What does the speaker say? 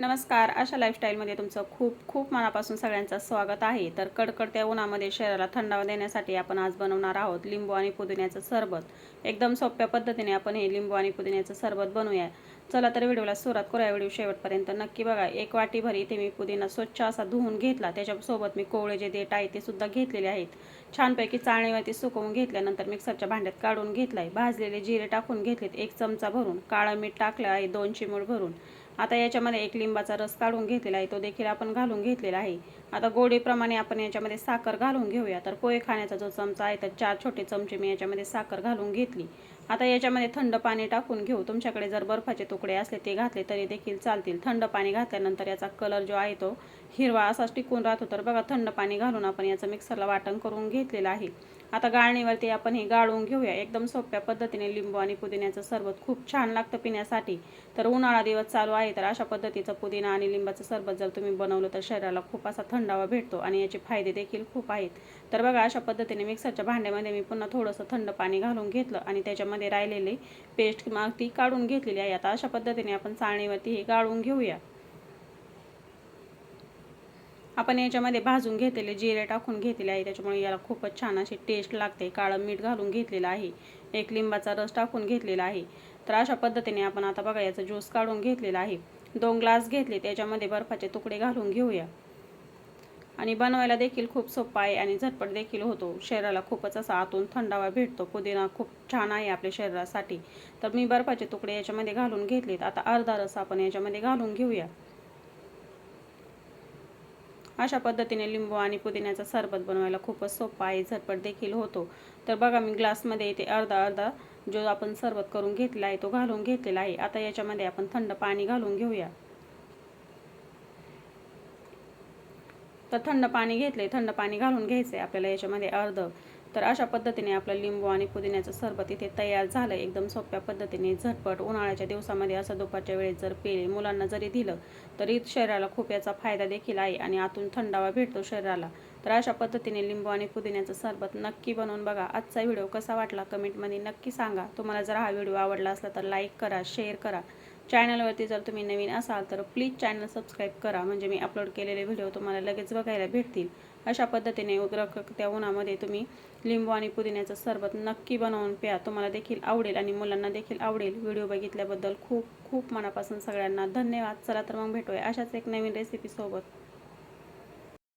नमस्कार अशा लाईफस्टाईलमध्ये तुमचं खूप खूप मनापासून सगळ्यांचं स्वागत आहे. तर कडकडत्या उन्हामध्ये शरीराला थंडावा देण्यासाठी आपण आज बनवणार आहोत लिंबू आणि पुदिन्याचं सरबत. एकदम सोप्या पद्धतीने आपण हे लिंबू आणि पुदिन्याचं सरबत बनवूया. चला तर व्हिडिओला सुरुवात करूया. व्हिडिओ शेवटपर्यंत नक्की बघा. एक वाटीभर इथे मी पुदिना स्वच्छ असा धुवून घेतला. त्याच्यासोबत मी कोवळे जे देठ आहे ते सुद्धा घेतलेले आहेत. छानपैकी चाळणीवरती सुकवून घेतल्यानंतर मिक्सरच्या भांड्यात काढून घेतलं आहे भाजलेले जिरे टाकून घेतलेत एक चमचा भरून. काळं मीठ टाकलं आहे दोन चिमूट भरून. आता याच्यामध्ये एक लिंबाचा रस काढून घेतलेला आहे तो देखील आपण घालून घेतलेला आहे. आता गोडीप्रमाणे आपण याच्यामध्ये साखर घालून घेऊया. तर पोहे खाण्याचा जो चमचा आहे तर चार छोटे चमचे मी याच्यामध्ये साखर घालून घेतली. आता याच्यामध्ये थंड पाणी टाकून घेऊ. तुमच्याकडे जर बर्फाचे तुकडे असले ते घातले तरी देखील चालतील. थंड पाणी घातल्यानंतर याचा कलर जो आहे तो हिरवा असाच टिकून राहतो. तर बघा थंड पाणी घालून आपण याचं मिक्सरला वाटण करून घेतलेलं आहे. आता गाळणीवरती आपण हे गाळून घेऊया. एकदम सोप्या पद्धतीने लिंबू आणि पुदिन्याचं सरबत खूप छान लागतं पिण्यासाठी. तर उन्हाळा दिवस चालू आहे तर अशा पद्धतीचं पुदिना आणि लिंबाचं सरबत जर तुम्ही बनवलं तर शरीराला खूप असा थंडावा भेटतो आणि याचे फायदे देखील खूप आहेत. तर बघा अशा पद्धतीने मिक्सरच्या भांड्यामध्ये मी पुन्हा थोडंसं थंड पाणी घालून घेतलं आणि त्याच्यामध्ये राहिलेली पेस्ट मग ती काढून घेतलेली आहे. आता अशा पद्धतीने आपण चाळणीवरती हे गाळून घेऊया. आपण याच्यामध्ये भाजून घेतलेले जिरे टाकून घेतलेले आहे. त्याच्यामुळे याला खूपच छान अशी टेस्ट लागते. काळं मीठ घालून घेतलेलं आहे. एक लिंबाचा रस टाकून घेतलेला आहे. तर अशा पद्धतीने आपण आता बघा याचा ज्यूस काढून घेतलेला आहे. दोन ग्लास घेतले. त्याच्यामध्ये बर्फाचे तुकडे घालून घेऊया. आणि बनवायला देखील खूप सोपा आहे आणि झटपट देखील होतो. शरीराला खूपच असा आतून थंडावा भेटतो. पुदिना खूप छान आहे आपल्या शरीरासाठी. तर मी बर्फाचे तुकडे याच्यामध्ये घालून घेतलेत. आता अर्धा रस आपण याच्यामध्ये घालून घेऊया. अशा पद्धतीने लिंबू आणि पुदिन्याचा सरबत बनवायला खूपच सोपा आहे झटपट देखील होतो. तर बघा मी ग्लासमध्ये इथे अर्धा अर्धा जो आपण सरबत करून घेतला आहे तो घालून घेतलेला आहे. आता याच्यामध्ये आपण थंड पाणी घालून घेऊया. तर थंड पाणी घेतले थंड पाणी घालून घ्यायचं आहे आपल्याला याच्यामध्ये अर्ध. तर अशा पद्धतीने आपलं लिंबू आणि पुदिन्याचं सरबत इथे तयार झालं. एकदम सोप्या पद्धतीने झटपट उन्हाळ्याच्या दिवसामध्ये असं दुपारच्या वेळेस जर पेले मुलांना जरी दिलं तरी शरीराला खूप याचा फायदा देखील आहे आणि आतून थंडावा भेटतो शरीराला. तर अशा पद्धतीने लिंबू आणि पुदिन्याचं सरबत नक्की बनवून बघा. आजचा व्हिडिओ कसा वाटला कमेंटमध्ये नक्की सांगा. तुम्हाला जर हा व्हिडिओ आवडला असला तर लाईक करा शेअर करा. चॅनलवरती जर तुम्ही नवीन असाल तर प्लीज चॅनल सबस्क्राईब करा. म्हणजे मी अपलोड केलेले व्हिडिओ तुम्हाला लगेच बघायला भेटतील. अशा पद्धतीने उद्रक त्या उन्हामध्ये तुम्ही लिंबू आणि पुदिन्याचं सरबत नक्की बनवून प्या. तुम्हाला देखील आवडेल आणि मुलांना देखील आवडेल. व्हिडिओ बघितल्याबद्दल खूप खूप मनापासून सगळ्यांना धन्यवाद. चला तर मग भेटूया अशाच एक नवीन रेसिपीसोबत